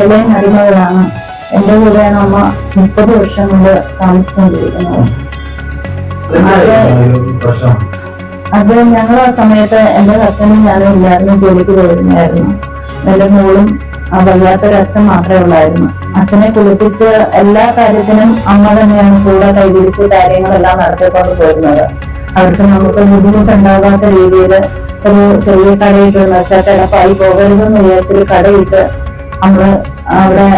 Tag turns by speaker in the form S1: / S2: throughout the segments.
S1: ഇളയ മരുമകളാണ്. എന്റെ കൂടെയാണ് അമ്മ മുപ്പത് വർഷം കൊണ്ട് താമസിച്ചുകൊണ്ടിരിക്കുന്നത്. അത് ഞങ്ങൾ ആ സമയത്ത് എന്റെ ഹസ്ബൻഡും ഞാനും ഇല്ലായിരുന്നു ജോലിക്ക് പോയിരുന്നായിരുന്നു. എന്റെ മോളും ആ വയ്യാത്തൊരു അച്ഛൻ മാത്രമേ ഉള്ളായിരുന്നു. അച്ഛനെ കുളിപ്പിച്ച് എല്ലാ കാര്യത്തിനും അമ്മ തന്നെയാണ് കൂടെ കൈപിടിച്ച് കാര്യങ്ങളെല്ലാം നടത്തിക്കൊണ്ട് പോയിരുന്നത്. അവർക്ക് നമുക്ക് ബുദ്ധിമുട്ടുണ്ടാകാത്ത രീതിയിൽ ഒരു ചെറിയ കടയിട്ട് വെച്ചാൽ കിടപ്പായി പോകരുതെന്ന് വിചാരിച്ചൊരു കടയിട്ട് നമ്മൾ അവിടെ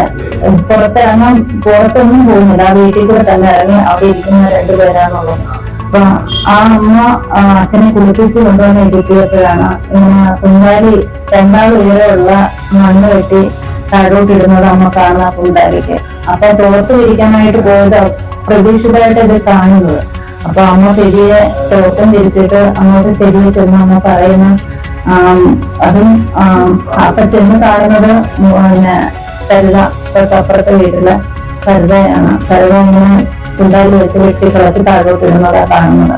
S1: പുറത്തിറങ്ങാൻ പുറത്തൊന്നും പോകുന്നില്ല. ആ വീട്ടിൽ കൂടെ തന്നെ ഇറങ്ങി അവിടെ ഇരിക്കുന്ന രണ്ടുപേരാണുള്ളത് അപ്പൊ ആ അമ്മ അച്ഛനെ കുളിപ്പിച്ച് കൊണ്ടുവന്ന് ഇരിക്കുകയാണ് ഇങ്ങനെ കുഞ്ഞാലി രണ്ടാൾ ഉയരമുള്ള മണ്ണ് വെട്ടി താഴോട്ട് ഇടുന്നത് അമ്മ കാണുന്ന കുണ്ടാലിക്ക് അപ്പൊ പുറത്ത് ഇരിക്കാനായിട്ട് പോയത് പ്രതീക്ഷിതമായിട്ട് ഇത് കാണുന്നത്. അപ്പൊ അമ്മ തിരികെ തോട്ടം തിരിച്ചിട്ട് അങ്ങോട്ട് തിരികെ ചെന്ന് അമ്മ പറയുന്ന അതും അപ്പൊ ചെന്ന് കാണുന്നത് പിന്നെ കരുത തൊട്ടപ്പുറത്തെ വീട്ടിൽ കരുതയാണ് കരുത ഇങ്ങനെ കുണ്ടാലി വെച്ച് വെട്ടി കിളച്ച് താഴോട്ട് ഇടുന്നതാ കാണുന്നത്.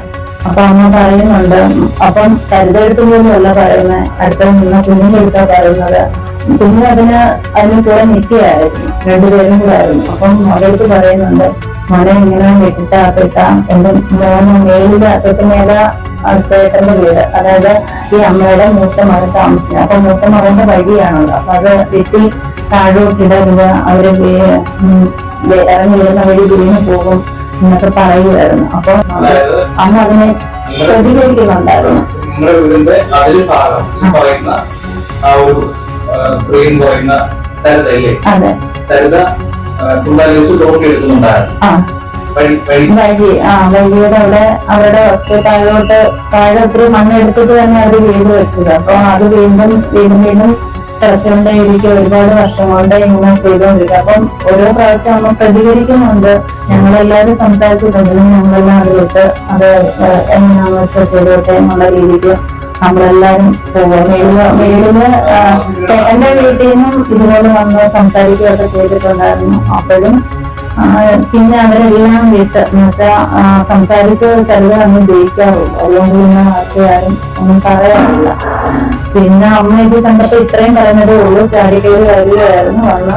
S1: അപ്പൊ അമ്മ പറയുന്നുണ്ട് അപ്പം കരുതെടുത്ത് പോലും അല്ല പറയുന്നത് അടുത്ത നിന്ന് കുഞ്ഞിനെടുത്താ പറയുന്നത്. കുഞ്ഞ് അതിന് അതിന് കൂടെ നിൽക്കുകയായിരുന്നു രണ്ടുപേരും കൂടെ അപ്പം മകൾക്ക് പറയുന്നുണ്ട് മോനെ ഇങ്ങനെ വെട്ടിട്ടാക്കിട്ട എന്റെ മോന് മേലിൽ അച്ഛനേല ചേട്ടന്റെ വീട്. അതായത് ഈ അമ്മയുടെ മൂത്ത മകൻ താമസിക്കുന്നത്. അപ്പൊ മൂത്ത മകന്റെ വഴിയാണല്ലോ അപ്പൊ അത് വീട്ടിൽ താഴോട്ടിടരുത് അവർ ഇറങ്ങി വരുന്ന വഴി വീണ് പോകും എന്നൊക്കെ പറയുമായിരുന്നു അപ്പൊ അമ്മ അതിനെ പ്രതികരിക്കുന്നുണ്ടായിരുന്നു. അതെ.
S2: തരുത എടുക്കുന്നുണ്ടായിരുന്നു.
S1: അവിടെ അവരുടെ ഒക്കെ താഴോട്ട് താഴെ ഒത്തിരി മണ്ണെടുത്തിട്ട് തന്നെ അവർ വീട് വെച്ചത് അപ്പൊ അത് വീണ്ടും വീണ്ടും വീണ്ടും കിടച്ചുകൊണ്ടേ രീതിക്ക് ഒരുപാട് വർഷം കൊണ്ട് ഇങ്ങനെ ചെയ്തുകൊണ്ടിരിക്കുക. അപ്പം ഓരോ പ്രാവശ്യം നമ്മൾ പ്രതികരിക്കുന്നുണ്ട്. ഞങ്ങളെല്ലാവരും സംസാരിച്ചിട്ടുണ്ടെങ്കിലും ഞങ്ങളെല്ലാം അറിയിട്ട് അത് എങ്ങനെയാണെന്ന് വെച്ചാൽ ചെയ്തോട്ടെ എന്നുള്ള രീതിക്ക് നമ്മളെല്ലാരും ആ, എന്റെ വീട്ടിൽ നിന്നും ഇതുപോലെ വന്ന് സംസാരിക്കുകയൊക്കെ ചെയ്തിട്ടുണ്ടായിരുന്നു. അപ്പോഴും പിന്നെ അവരെല്ലാം വീട്ട് എന്നുവെച്ചാ ആ, സംസാരിച്ച് ചെറുത് അങ്ങ് ജയിക്കാറുള്ളൂ അതുകൊണ്ട് പിന്നെ ആർക്കാരും ഒന്നും പറയാറില്ല പിന്നെ അമ്മ ഇത് കണ്ടപ്പോ ഇത്രയും പറഞ്ഞതേ ഉള്ളൂ ചാരിക്കയിൽ വരികയായിരുന്നു. അന്ന്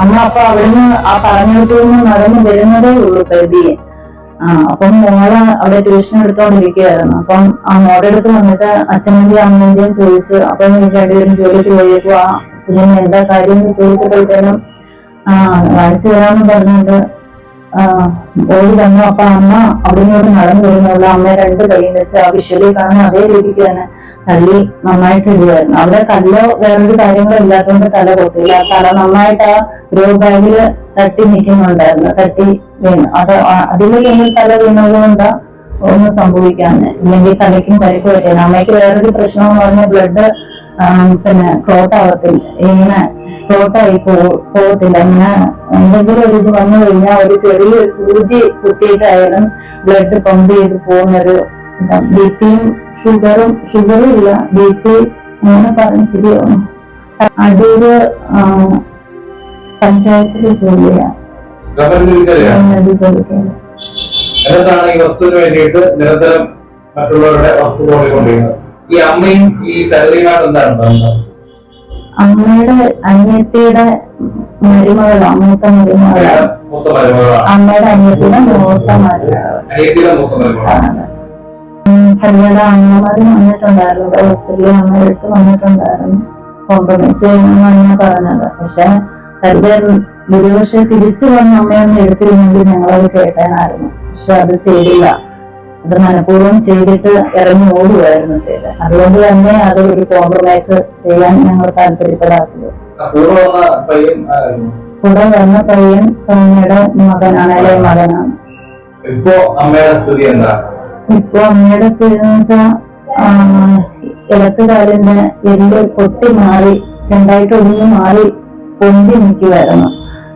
S1: അമ്മ അപ്പൊ അവിടുന്ന് ആ പറഞ്ഞിടത്തു നിന്ന് നടന്നു വരുന്നതേ ഉള്ളൂ പ്രതിയെ. ആ അപ്പം മോൾ അവിടെ ട്യൂഷൻ എടുത്തോണ്ടിരിക്കുകയായിരുന്നു. അപ്പം ആ മോളുടെ അടുത്ത് വന്നിട്ട് അച്ഛനെന്റെയും അമ്മേന്റെയും ചോദിച്ചു അപ്പം രണ്ടുപേരും ജോലിക്ക് പോയേക്കും ആ കുഞ്ഞിന് എന്താ കാര്യം ചോദിച്ചപ്പോഴത്തേനും ആ കാണിച്ചു തരാന്ന് പറഞ്ഞിട്ട് ആ ഓടി വന്നു. അപ്പൊ അമ്മ അവിടെ നടന്നു വരുന്നുള്ള അമ്മ രണ്ട് കൈയും വെച്ച് ആ വിഷ്വലി കാണുന്ന അതേ രീതിക്ക് തന്നെ തള്ളി നന്നായിട്ട് ഇടുവായിരുന്നു. അവിടെ കല്ലോ വേറൊരു കാര്യങ്ങളോ ഇല്ലാത്തതുകൊണ്ട് തല പൊട്ടില്ല. തല നന്നായിട്ട് ആ ഗ്രോ ബാഗിൽ തട്ടി നിൽക്കുന്നുണ്ടായിരുന്നു. തട്ടി വീണു. അത് ആ- കീഴിൽ തല വീണതുകൊണ്ട് ഒന്നും സംഭവിക്കാന്ന് ഇല്ലെങ്കിൽ തലയ്ക്കും പരിക്ക് പറ്റിയാണ് അമ്മയ്ക്ക് വേറൊരു പ്രശ്നം എന്ന് പറഞ്ഞാൽ ബ്ലഡ് പിന്നെ ക്ലോട്ട് ആവത്തില്ല. ഇങ്ങനെ ക്ലോട്ടായി പോ പോകത്തില്ല. അങ്ങനെ എന്തെങ്കിലും ഒരു ഇത് വന്നു കഴിഞ്ഞാൽ ഒരു ചെറിയ സൂചി കുത്തിയിട്ടായാലും ബ്ലഡ് പമ്പ് ചെയ്ത് പോകുന്നൊരു ബി പിയും ഷുഗറും ഷുഗറും ഇല്ല. ബി പി അങ്ങനെ പറഞ്ഞ് ശരിയാവും അടൂര് പഞ്ചായത്തിൽ ജോലിക്കാണ്
S2: എന്നിട്ടാണ് ഈ വസ്തുവിന് വേണ്ടിയിട്ട് നിരന്തരം മറ്റുള്ളവരുടെ വസ്തു കൊണ്ടിരിക്കുന്നത് ഈ അമ്മയും ഈ സരതയുമായിട്ട് എന്താണ്
S1: അമ്മയുടെ അനിയത്തിയുടെ മരുമകളോ മൂത്ത
S2: മരുമകളോ?
S1: അമ്മയുടെ അനിയത്തിയുടെ മൂത്ത
S2: മരുമകളാണ്.
S1: കല്യാണ അമ്മമാരും വന്നിട്ടുണ്ടായിരുന്നു. ഹോസ്പിറ്റലിൽ അമ്മയുടെ അടുത്ത് വന്നിട്ടുണ്ടായിരുന്നു. കോംപ്രമൈസ് ചെയ്യണമെന്നാണ് പറഞ്ഞത്. പക്ഷെ തന്റെ ഗുരുപക്ഷെ തിരിച്ചു വന്ന അമ്മയൊന്നും എടുത്തിരുന്നെങ്കിൽ ഞങ്ങളത് കേട്ടാനായിരുന്നു. പക്ഷെ അത് ചെയ്തില്ല. അത് മനഃപൂർവം ചെയ്തിട്ട് ഇറങ്ങി ഓടുകയായിരുന്നു ചെയ്തത്. അതുകൊണ്ട് തന്നെ അത് ഒരു കോംപ്രമൈസ് ചെയ്യാൻ ഞങ്ങൾ താല്പര്യപ്പെടാത്തത്.
S2: കൂടെ വന്ന പയ്യൻ
S1: സൗമ്യയുടെ മകനാണ് അല്ലെങ്കിൽ മകനാണ്.
S2: ഇപ്പോ അമ്മയുടെ സ്ഥിതി എന്താ?
S1: ഇപ്പൊ അമ്മയുടെ സ്ഥിതി എന്ന് വെച്ചാൽ ഇടത്തുകാലിന്റെ എല്ല് പൊട്ടി മാറി രണ്ടായിട്ട് ഒന്ന് മാറി പൊന്തി നിൽക്കുമായിരുന്നു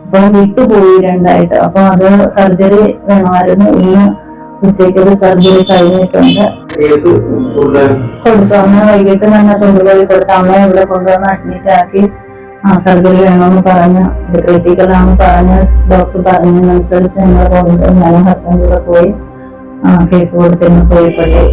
S1: അപ്പൊ വിട്ടുപോയി രണ്ടായിട്ട്. അപ്പൊ അത് സർജറി വേണമായിരുന്നു. ഇന്ന് ഉച്ചയ്ക്ക് സർജറി കഴിഞ്ഞിട്ടുണ്ട്. കൊടുത്തു അമ്മ വൈകിട്ട് തന്നെ കൊണ്ടുപോയി കൊടുത്തു അമ്മ ഇവിടെ കൊണ്ടുവന്ന് അഡ്മിറ്റ് ആക്കി. ആ സർജറി വേണമെന്ന് പറഞ്ഞ് ക്രിട്ടിക്കലാണെന്ന് പറഞ്ഞ് ഡോക്ടർ പറഞ്ഞതിനനുസരിച്ച് ഞങ്ങൾ കൊണ്ടുപോയി ഞാൻ ഹസ്ബൻഡ് കൂടെ പോയി കേസ് കൊടുത്തിരുന്നു പോയി പള്ളി.